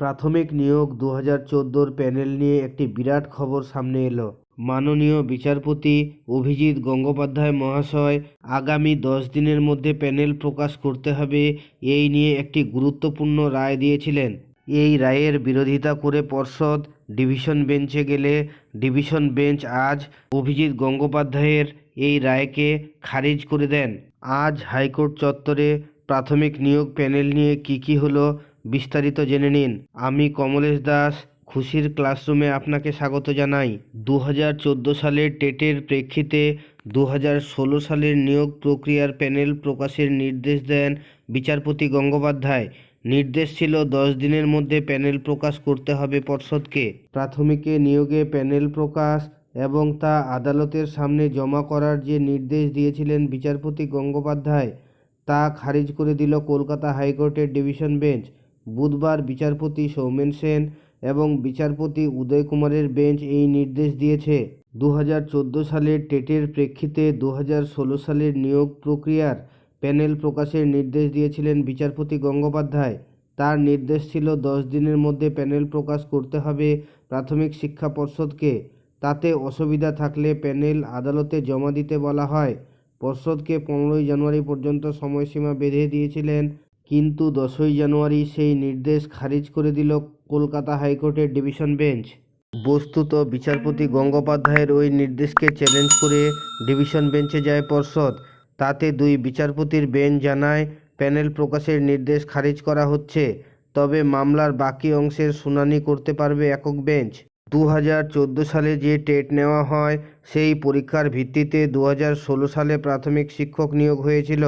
প্রাথমিক নিয়োগ দু হাজার চোদ্দোর প্যানেল নিয়ে একটি বিরাট খবর সামনে এলো। মাননীয় বিচারপতি অভিজিৎ গঙ্গোপাধ্যায় মহাশয়, আগামী দশ দিনের মধ্যে প্যানেল প্রকাশ করতে হবে এই নিয়ে একটি গুরুত্বপূর্ণ রায় দিয়েছিলেন। এই রায়ের বিরোধিতা করে পর্ষদ ডিভিশন বেঞ্চে গেলে ডিভিশন বেঞ্চ আজ অভিজিৎ গঙ্গোপাধ্যায়ের এই রায়কে খারিজ করে দেন। আজ হাইকোর্ট চত্বরে প্রাথমিক নিয়োগ প্যানেল নিয়ে কি কি হলো বিস্তারিত জেনে নিন। আমি কমলেশ দাস, খুশির ক্লাসরুমে আপনাকে স্বাগত জানাই। দু হাজার চোদ্দ সালের টেটের প্রেক্ষিতে দু হাজার ষোলো সালের নিয়োগ প্রক্রিয়ার প্যানেল প্রকাশের নির্দেশ দেন বিচারপতি গঙ্গোপাধ্যায়। নির্দেশ ছিল দশ দিনের মধ্যে প্যানেল প্রকাশ করতে হবে পর্ষদকে। প্রাথমিকে নিয়োগে প্যানেল প্রকাশ এবং তা আদালতের সামনে জমা করার যে নির্দেশ দিয়েছিলেন বিচারপতি গঙ্গোপাধ্যায়, তা খারিজ করে দিল কলকাতা হাইকোর্টের ডিভিশন বেঞ্চ। বুধবার বিচারপতি সৌমেন সেন এবং বিচারপতি উদয় কুমারের বেঞ্চ এই নির্দেশ দিয়েছে। দু হাজার চোদ্দ সালের টেটের প্রেক্ষিতে দু হাজার ষোলো সালের নিয়োগ প্রক্রিয়ার প্যানেল প্রকাশের নির্দেশ দিয়েছিলেন বিচারপতি গঙ্গোপাধ্যায়। তার নির্দেশ ছিল দশ দিনের মধ্যে প্যানেল প্রকাশ করতে হবে প্রাথমিক শিক্ষা পর্ষদকে। তাতে অসুবিধা থাকলে প্যানেল আদালতে জমা দিতে বলা হয়। পর্ষদকে পনেরোই জানুয়ারি পর্যন্ত সময়সীমা বেঁধে দিয়েছিলেন কিন্তু দশই জানুয়ারি সেই নির্দেশ খারিজ করে দিল কলকাতা হাইকোর্টের ডিভিশন বেঞ্চ। বস্তুত বিচারপতি গঙ্গোপাধ্যায়ের ওই নির্দেশকে চ্যালেঞ্জ করে ডিভিশন বেঞ্চে যায় পর্ষদ। তাতে দুই বিচারপতির বেঞ্চ জানায়, প্যানেল প্রকাশের নির্দেশ খারিজ করা হচ্ছে, তবে মামলার বাকি অংশের শুনানি করতে পারবে একক বেঞ্চ। দু হাজার চোদ্দ সালে যে টেট নেওয়া হয়, সেই পরীক্ষার ভিত্তিতে দু হাজার ষোলো সালে প্রাথমিক শিক্ষক নিয়োগ হয়েছিল।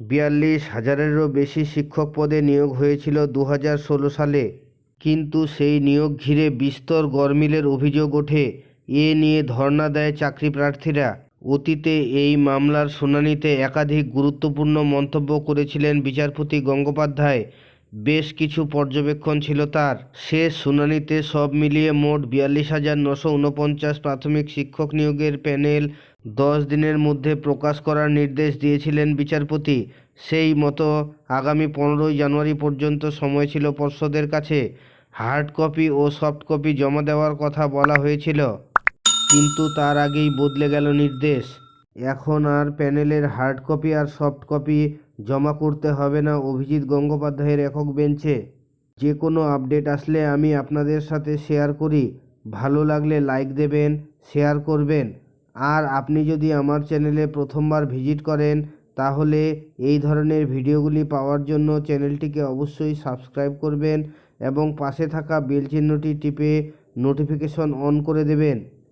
বিয়াল্লিশ হাজারেরও বেশি শিক্ষক পদে নিয়োগ হয়েছিল দু হাজার ষোলো সালে। কিন্তু সেই নিয়োগ ঘিরে বিস্তর গরমিলের অভিযোগ ওঠে, এ নিয়ে ধর্ণা দেয় চাকরি প্রার্থীরা। অতীতে এই মামলার শুনানিতে একাধিক গুরুত্বপূর্ণ মন্তব্য করেছিলেন বিচারপতি গঙ্গোপাধ্যায়। বেশ কিছু পর্যবেক্ষণ ছিল তার। শেষ শুনানিতে সব মিলিয়ে মোট বিয়াল্লিশ হাজার নশো উনপঞ্চাশ প্রাথমিক শিক্ষক নিয়োগের প্যানেল দশ দিনের মধ্যে প্রকাশ করার নির্দেশ দিয়েছিলেন বিচারপতি। সেই মতো আগামী পনেরোই জানুয়ারি পর্যন্ত সময় ছিল পর্ষদের কাছে। হার্ড কপি ও সফট কপি জমা দেওয়ার কথা বলা হয়েছিল। কিন্তু তার আগেই বদলে গেল নির্দেশ। এখন আর প্যানেলের হার্ড কপি আর সফট কপি জমা করতে হবে না অভিজিৎ গঙ্গোপাধ্যায়ের একক বেঞ্চে। যে কোনো আপডেট আসলে আমি আপনাদের সাথে শেয়ার করি। ভালো লাগলে লাইক দেবেন, শেয়ার করবেন। আর আপনি যদি আমার চ্যানেলে প্রথমবার ভিজিট করেন, তাহলে এই ধরনের ভিডিওগুলি পাওয়ার জন্য চ্যানেলটিকে অবশ্যই সাবস্ক্রাইব করবেন এবং পাশে থাকা বেল চিহ্নটি টিপে নোটিফিকেশন অন করে দেবেন।